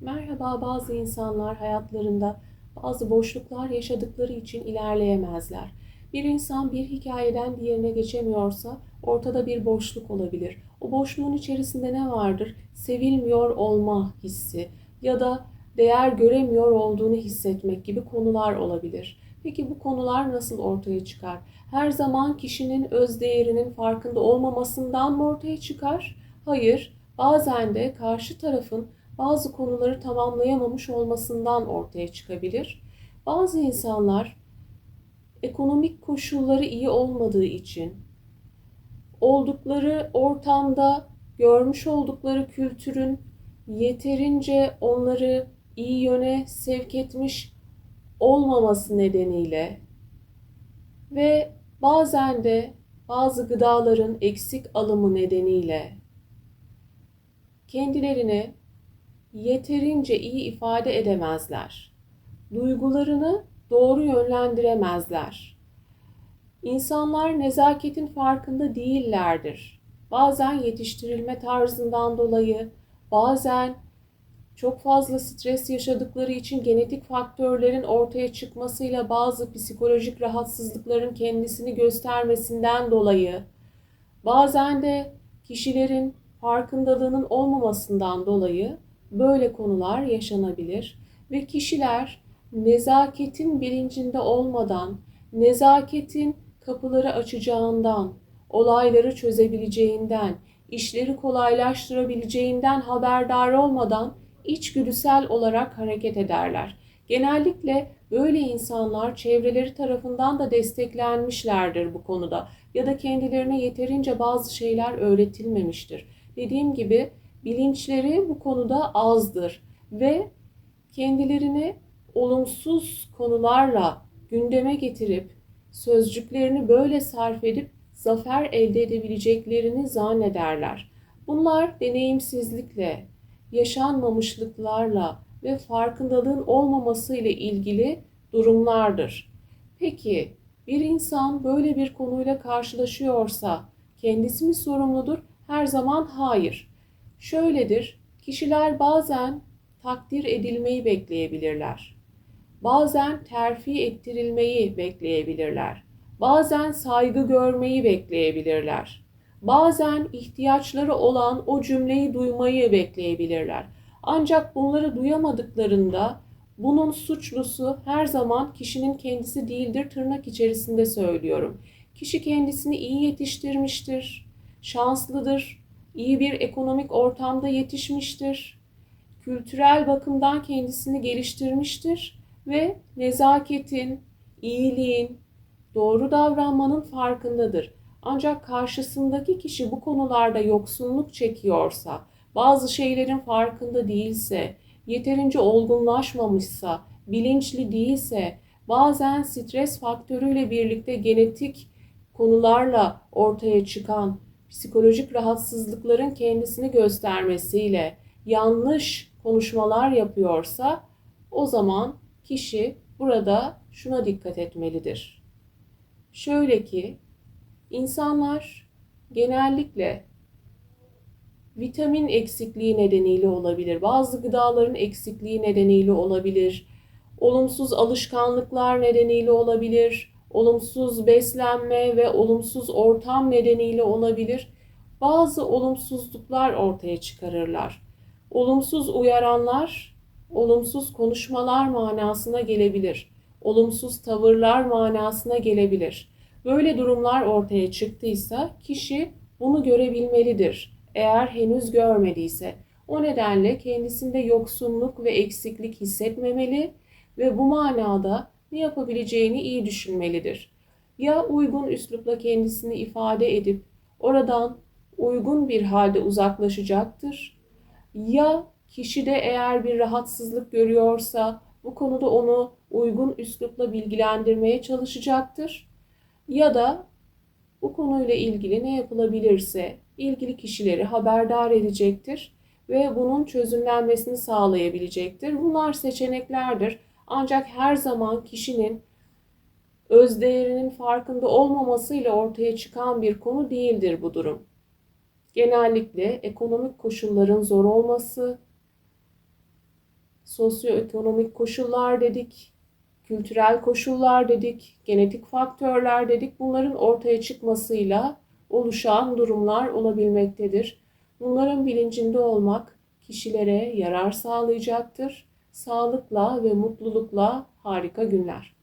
Merhaba, bazı insanlar hayatlarında bazı boşluklar yaşadıkları için ilerleyemezler. Bir insan bir hikayeden diğerine geçemiyorsa ortada bir boşluk olabilir. O boşluğun içerisinde ne vardır? Sevilmiyor olma hissi ya da değer göremiyor olduğunu hissetmek gibi konular olabilir. Peki bu konular nasıl ortaya çıkar? Her zaman kişinin öz değerinin farkında olmamasından mı ortaya çıkar? Hayır, bazen de karşı tarafın bazı konuları tamamlayamamış olmasından ortaya çıkabilir. Bazı insanlar ekonomik koşulları iyi olmadığı için oldukları ortamda görmüş oldukları kültürün yeterince onları iyi yöne sevk etmiş olmaması nedeniyle ve bazen de bazı gıdaların eksik alımı nedeniyle kendilerine yeterince iyi ifade edemezler. Duygularını doğru yönlendiremezler. İnsanlar nezaketin farkında değillerdir. Bazen yetiştirilme tarzından dolayı, bazen çok fazla stres yaşadıkları için genetik faktörlerin ortaya çıkmasıyla bazı psikolojik rahatsızlıkların kendisini göstermesinden dolayı, bazen de kişilerin farkındalığının olmamasından dolayı böyle konular yaşanabilir ve kişiler nezaketin bilincinde olmadan, nezaketin kapıları açacağından, olayları çözebileceğinden, işleri kolaylaştırabileceğinden haberdar olmadan içgüdüsel olarak hareket ederler. Genellikle böyle insanlar çevreleri tarafından da desteklenmişlerdir bu konuda ya da kendilerine yeterince bazı şeyler öğretilmemiştir. Dediğim gibi bilinçleri bu konuda azdır ve kendilerini olumsuz konularla gündeme getirip sözcüklerini böyle sarf edip zafer elde edebileceklerini zannederler. Bunlar deneyimsizlikle, yaşanmamışlıklarla ve farkındalığın olmaması ile ilgili durumlardır. Peki bir insan böyle bir konuyla karşılaşıyorsa kendisi mi sorumludur? Her zaman hayır. Şöyledir, kişiler bazen takdir edilmeyi bekleyebilirler. Bazen terfi ettirilmeyi bekleyebilirler. Bazen saygı görmeyi bekleyebilirler. Bazen ihtiyaçları olan o cümleyi duymayı bekleyebilirler. Ancak bunları duyamadıklarında bunun suçlusu her zaman kişinin kendisi değildir tırnak içerisinde söylüyorum. Kişi kendisini iyi yetiştirmiştir, şanslıdır, iyi bir ekonomik ortamda yetişmiştir, kültürel bakımdan kendisini geliştirmiştir ve nezaketin, iyiliğin, doğru davranmanın farkındadır. Ancak karşısındaki kişi bu konularda yoksunluk çekiyorsa, bazı şeylerin farkında değilse, yeterince olgunlaşmamışsa, bilinçli değilse, bazen stres faktörüyle birlikte genetik konularla ortaya çıkan psikolojik rahatsızlıkların kendisini göstermesiyle yanlış konuşmalar yapıyorsa o zaman kişi burada şuna dikkat etmelidir. Şöyle ki insanlar genellikle vitamin eksikliği nedeniyle olabilir. Bazı gıdaların eksikliği nedeniyle olabilir. Olumsuz alışkanlıklar nedeniyle olabilir olumsuz beslenme ve olumsuz ortam nedeniyle olabilir. Bazı olumsuzluklar ortaya çıkarırlar. Olumsuz uyaranlar, olumsuz konuşmalar manasına gelebilir. Olumsuz tavırlar manasına gelebilir. Böyle durumlar ortaya çıktıysa kişi bunu görebilmelidir. Eğer henüz görmediyse. O nedenle kendisinde yoksunluk ve eksiklik hissetmemeli ve bu manada ne yapabileceğini iyi düşünmelidir. Ya uygun üslupla kendisini ifade edip oradan uygun bir halde uzaklaşacaktır. Ya kişi de eğer bir rahatsızlık görüyorsa bu konuda onu uygun üslupla bilgilendirmeye çalışacaktır. Ya da bu konuyla ilgili ne yapılabilirse ilgili kişileri haberdar edecektir ve bunun çözümlenmesini sağlayabilecektir. Bunlar seçeneklerdir. Ancak her zaman kişinin öz değerinin farkında olmamasıyla ortaya çıkan bir konu değildir bu durum. Genellikle ekonomik koşulların zor olması, sosyoekonomik koşullar dedik, kültürel koşullar dedik, genetik faktörler dedik. Bunların ortaya çıkmasıyla oluşan durumlar olabilmektedir. Bunların bilincinde olmak kişilere yarar sağlayacaktır. Sağlıkla ve mutlulukla harika günler.